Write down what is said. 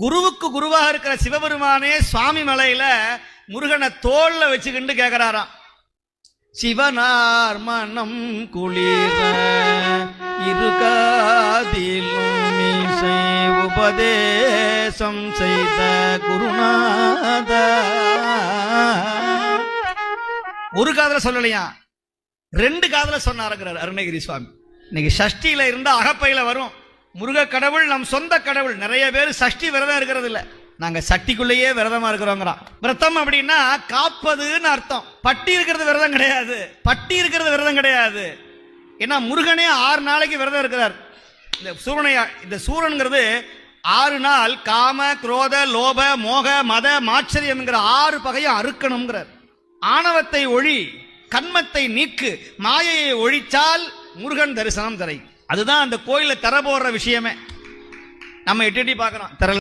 குருவுக்கு குருவாக இருக்கிற சிவபெருமானே சுவாமி மலையில முருகனை தோல்ல வச்சுக்கிண்டு கேட்கிறாராம் சிவனார் மனம் குளிர இருகாதிலும் உபதேசம் செய்த குருநாத. ஒரு காதல சொல்லலையா? ரெண்டு காதல சொன்னாருங்கிறார் அருணகிரி சுவாமி. இன்னைக்கு சஷ்டியில இருந்தா அகப்பையில வரும். முருக கடவுள் நம் சொந்த கடவுள். நிறைய பேர் சஷ்டி விரதம் இருக்கிறது இல்ல நாங்க சட்டிக்குள்ளேயே விரதமா இருக்கிறோங்கிறான். விரதம் அப்படின்னா காப்பதுன்னு அர்த்தம். பட்டி இருக்கிறது விரதம் கிடையாது. பட்டி இருக்கிறது விரதம் கிடையாது. ஏன்னா முருகனே ஆறு நாளைக்கு விரதம் இருக்கிறார். இந்த சூரனையா இந்த சூரனுங்கிறது ஆறு நாள் காம குரோத லோப மோக மத மாச்சரியம்ங்கிற ஆறு பகையும் அறுக்கணுங்கிறார் ஆணவத்தை ஒழி கண்மத்தை நீக்கு மாயையை ஒழிச்சால் முருகன் தரிசனம் தரை. அதுதான் அந்த கோயிலை தர போடுற விஷயமே. நம்ம எட்டி எட்டி பார்க்கறோம். தரல